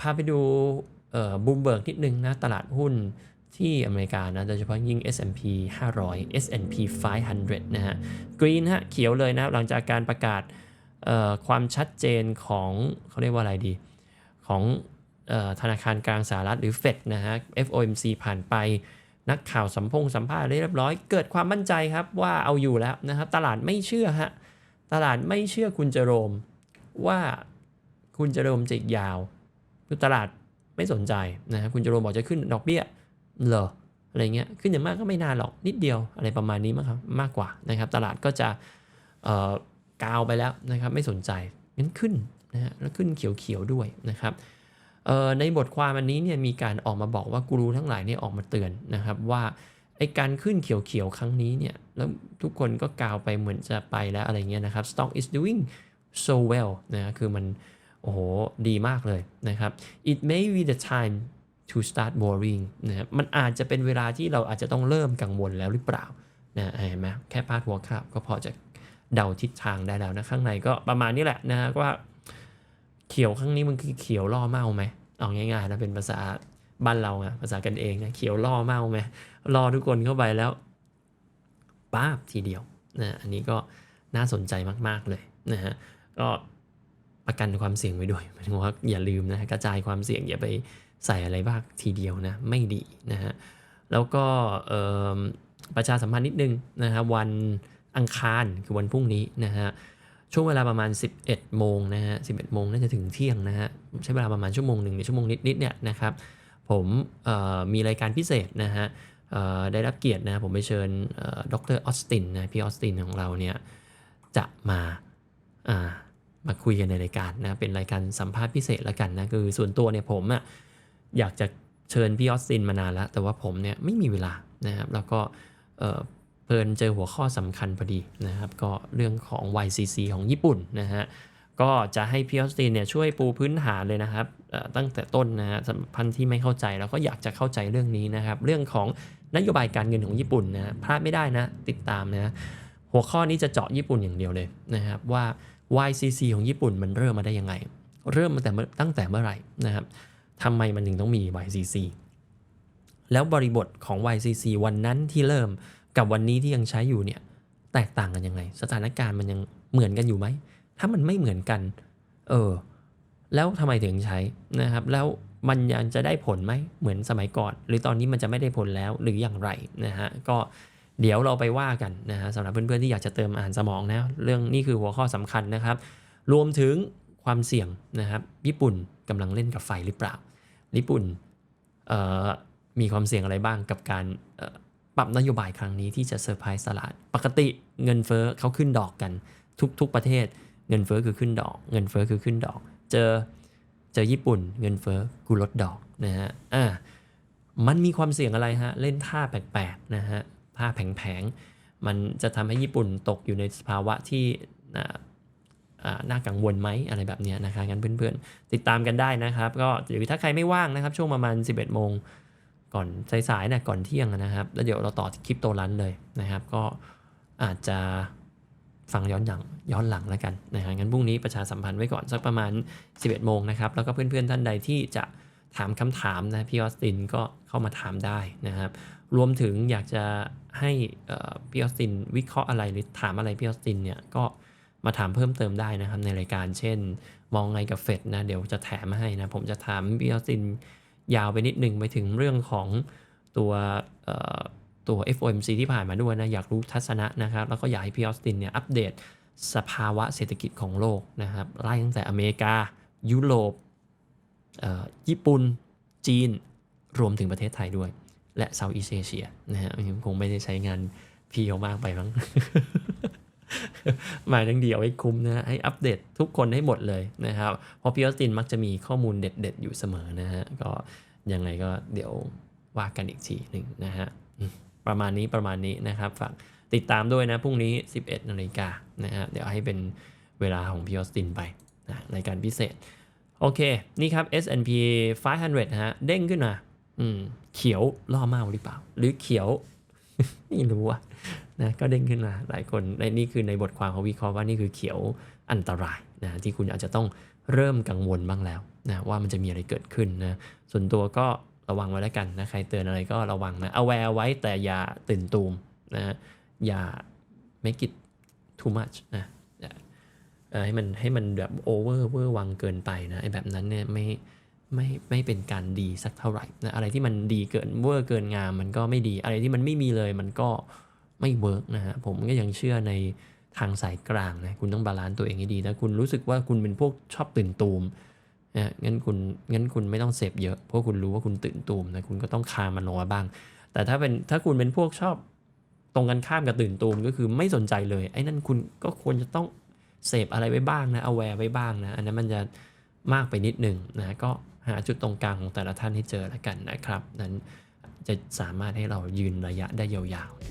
พาไปดูบูมเบิร์กนิดนึงนะ ตลาดหุ้นที่อเมริกานะ โดยเฉพาะยิ่ง S&P 500 S&P 500 นะฮะ กรีนฮะ เขียวเลยนะ หลังจากการประกาศความชัดเจนของเขาเรียกว่าอะไรดี ของออธนาคารกลางสหรัฐหรือ Fed นะฮะ FOMC ผ่านไปนักข่าวสัมพงสัมภาษณ์เรียบร้อย เกิดความมั่นใจครับว่าเอาอยู่แล้วนะครับ ตลาดไม่เชื่อฮะ ตลาดไม่เชื่อคุณเจโรมว่าคุณเจโรมจะยาว คือตลาดไม่สนใจนะครับคุณจโรมบอกจะขึ้นดอกเบี้ยเหรออะไรเงี้ยขึ้นอย่างมากก็ไม่นานหรอกนิดเดียวอะไรประมาณนี้มั้งครับมากกว่านะครับ ตลาดก็จะเอ่อกาวไปแล้วนะครับ ไม่สนใจงั้นขึ้นนะฮะแล้วขึ้นเขียวๆด้วยนะครับเอ่อในบทความอันนี้เนี่ยมีการออกมาบอกว่ากูรูทั้งหลายเนี่ยออกมาเตือนนะครับว่าไอการขึ้นเขียวๆครั้งนี้เนี่ยแล้วทุกคนก็กาวไปเหมือนจะไปแล้วอะไรเงี้ยนะครับ stock is doing so well นะคือมัน โอ้โห ดีมากเลยนะครับ it may be the time to start worrying นะครับมันอาจจะเป็นเวลาที่เราอาจจะต้องเริ่มกังวลแล้วหรือเปล่านะเห็นไหมแค่พาดหัวข่าวก็พอจะเดาทิศทางได้แล้วนะข้างในก็ประมาณนี้แหละนะฮะว่าเขียวข้างนี้มันคือเขียวล่อเมาไหมเอาง่ายๆนะเป็นภาษาบ้านเราอะภาษากันเองนะเขียวล่อเมาไหมล่อทุกคนเข้าไปแล้วป้าบทีเดียวนะอันนี้ก็น่าสนใจมากๆเลยนะฮะก็ ประกันความเสี่ยงไว้ด้วยหมายถึงว่าอย่าลืมนะกระจายความเสี่ยงอย่าไปใส่อะไรบ้างทีเดียวนะไม่ดีนะฮะแล้วก็ประชาสัมพันธ์นิดนึงนะฮะวันอังคารคือวันพรุ่งนี้นะฮะช่วงเวลาประมาณ 11 โมงนะฮะ 11 โมงน่าจะถึงเที่ยงนะฮะ ใช้เวลาประมาณชั่วโมงหนึ่งหรือชั่วโมงนิดๆเนี่ยนะครับ ผมมีรายการพิเศษนะฮะได้รับเกียรตินะ ผมไปเชิญดรออสตินนะ พี่ออสตินของเราเนี่ย จะมา มาคุยกันในรายการนะเป็นรายการสัมภาษณ์พิเศษล้วกันนะคือส่วนตัวเนี่ยผมอะอยากจะเชิญพี่ออสตินมานานแล้ว แต่ว่าผมเนี่ยไม่มีเวลานะครับแล้วก็เพลินเจอหัวข้อสำคัญพอดีนะครับ ก็เรื่องของ YCC ของญี่ปุ่นนะฮะก็จะให้พี่ออสตินเนี่ยช่วยปูพื้นฐานเลยนะครับตั้งแต่ต้นนะฮะสัมพันธ์ที่ไม่เข้าใจแล้วก็อยากจะเข้าใจเรื่องนี้นะครับ เรื่องของนโยบายการเงินของญี่ปุ่นนะพลาดไม่ได้นะ ติดตามนะหัวข้อนี้จะเจาะญี่ปุ่นอย่างเดียวเลยนะครับว่า YCC ของญี่ปุ่นมันเริ่มมาได้ยังไง เริ่มมาแต่ตั้งแต่เมื่อไหร่นะครับทำไมมันถึงต้องมี YCC แล้วบริบทของ YCC วันนั้นที่เริ่มกับวันนี้ที่ยังใช้อยู่เนี่ยแตกต่างกันยังไง สถานการณ์มันยังเหมือนกันอยู่ไหม ถ้ามันไม่เหมือนกัน เออ แล้วทำไมถึงใช้นะครับ แล้วมันยังจะได้ผลไหมเหมือนสมัยก่อน หรือตอนนี้มันจะไม่ได้ผลแล้วหรืออย่างไรนะฮะ ก็ เดี๋ยวเราไปว่ากันนะฮะสำหรับเพื่อนๆที่อยากจะเติมอ่านสมองนะเรื่องนี้คือหัวข้อสำคัญนะครับ รวมถึงความเสี่ยงนะครับ ญี่ปุ่นกำลังเล่นกับไฟหรือเปล่า ญี่ปุ่นมีความเสี่ยงอะไรบ้างกับการปรับนโยบายครั้งนี้ที่จะเซอร์ไพรส์ตลาด ปกติเงินเฟอ้อเขาขึ้นดอกกันทุก ๆประเทศ เงินเฟอ้อคือขึ้นดอก เงินเฟอ้อคือขึ้นดอก เจอเจอญี่ปุ่น เงินเฟอ้อกูลดดอกนะฮะอ่ามันมีความเสี่ยงอะไรฮะ เล่นท่าแปลกๆนะฮะ ท่าแผงๆ มันจะทำให้ญี่ปุ่นตกอยู่ในสภาวะที่น่ากังวลไหมอะไรแบบนี้นะครับงั้นเพื่อนๆ ติดตามกันได้นะครับ ก็หรือถ้าใครไม่ว่างนะครับ ช่วงประมาณ 11 โมงก่อนสายๆนะก่อนเที่ยงนะครับ แล้วเดี๋ยวเราต่อคลิปโตรันเลยนะครับ ก็อาจจะฟังย้อนหลังย้อนหลังแล้วกันนะฮะงั้นพรุ่งนี้ประชาสัมพันธ์ไว้ก่อนสักประมาณ 11 โมงนะครับ แล้วก็เพื่อนๆท่านใดที่จะถามคำถามนะพี่ออสตินก็ เข้ามาถามได้นะครับ รวมถึงอยากจะให้พี่ออสตินวิเคราะห์อะไรหรือถามอะไรพี่ออสตินเนี่ยก็มาถามเพิ่มเติมได้นะครับในรายการ เช่น มองไงกับเฟดนะเดี๋ยวจะแถมมาให้นะ ผมจะถามพี่ออสตินยาวไปนิดหนึ่งไปถึงเรื่องของตัวตัว FOMC ที่ผ่านมาด้วยนะ อยากรู้ทัศนะนะครับ แล้วก็อยากให้พี่ออสตินเนี่ยอัปเดตสภาวะเศรษฐกิจของโลกนะครับไล่ตั้งแต่อเมริกา ยุโรปญี่ปุ่น จีน รวมถึงประเทศไทยด้วย และเซาท์อีเอเชียนะฮะคงไม่ได้ใช้งานพี่เขามากไปมั้งหมายถึงเดียวให้คุ้มนะให้อัปเดตทุกคนให้หมดเลยนะครับ เพราะพี่ออสตินมักจะมีข้อมูลเด็ด ๆ อยู่เสมอนะฮะ ก็ยังไงก็เดี๋ยวว่ากันอีกทีหนึ่งนะฮะ ประมาณนี้ประมาณนี้นะครับ ฝากติดตามด้วยนะ พรุ่งนี้ 11นาฬิกานะฮะ เดี๋ยวให้เป็นเวลาของพี่ออสตินไปนะรายการพิเศษ โอเค นี่ครับ S&P 500นะฮะ เด้งขึ้นมา อืม เขียวล่อเมาหรือเปล่า หรือเขียว ไม่รู้อะนะก็เด้งขึ้นมาหลายคนในนี่คือในบทความเขาวิเคราะห์ว่านี่คือเขียวอันตรายนะที่คุณอาจจะต้องเริ่มกังวลบ้างแล้วนะว่ามันจะมีอะไรเกิดขึ้นนะส่วนตัวก็ระวังไว้แล้วกันนะใครเตือนอะไรก็ระวังนะ aware ไว้แต่อย่าตื่นตูมนะอย่า make it too much นะให้มันให้มันแบบ over เวอร์วังเกินไปนะไอ้แบบนั้นเนี่ยไม่ ไม่ไม่เป็นการดีสักเท่าไหร่นะอะไรที่มันดีเกินเวอร์เกินงามมันก็ไม่ดี อะไรที่มันไม่มีเลยมันก็ไม่เวิร์กนะฮะผมก็ยังเชื่อในทางสายกลางนะคุณต้องบาลานซ์ตัวเองให้ดีนะคุณรู้สึกว่าคุณเป็นพวกชอบตื่นตูมนะงั้นคุณงั้นคุณไม่ต้องเสพเยอะ เพราะคุณรู้ว่าคุณตื่นตูมนะคุณก็ต้องคามันลงมาบ้าง แต่ถ้าเป็นถ้าคุณเป็นพวกชอบตรงกันข้ามกับตื่นตูมก็คือไม่สนใจเลยไอ้นั่นคุณก็ควรจะต้องเสพอะไรไว้บ้างนะเอาแวร์ไว้บ้างนะอันนั้นมันจะมากไปนิดหนึ่งนะก็ หาจุดตรงกลางของแต่ละท่านให้เจอแล้วกันนะครับ นั้นจะสามารถให้เรายืนระยะได้ยาวๆ